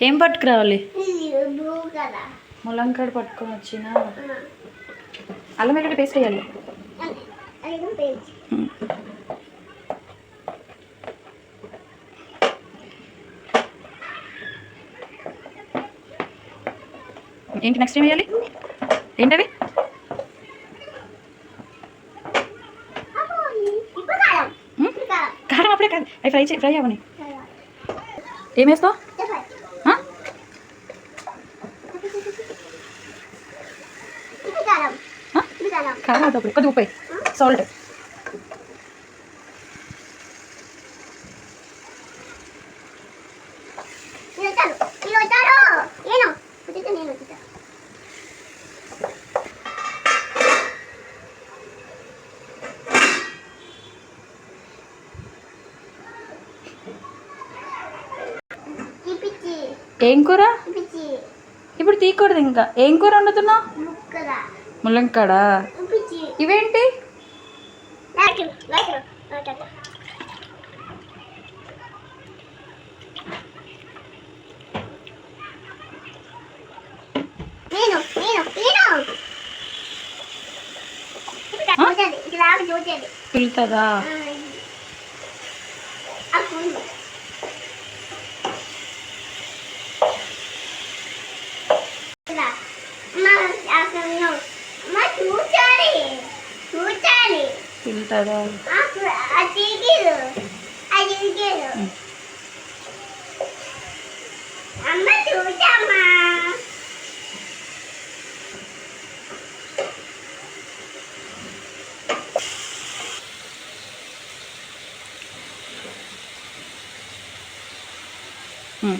ఏం పట్టుకురావాలి? ములంకాడ పట్టుకొని వచ్చిన? అల్లం వెల్లుల్లి పేస్ట్ వేయాలి. ఏంటి నెక్స్ట్ ఏం వేయాలి ఏంటవి కారం అప్పుడే కాదు. అవి ఫ్రై చే ఫ్రై అవ్వని. ఏం వేస్తావు కారం. అప్పుడు. కొద్దిగా ఉప్పు సాల్ట్ ఏం కూర? ఇప్పుడు తీయకూడదు ఇంకా. ఏం కూర వండుతున్నావు? ములంకాడ ఇవేంటి? పిలుతుందా? మా అసలు మా చూచాలి చూచాలి పిలుతుందా అది గిరు అది గిరు అమ్మ చూడమ్మా ఉమ్.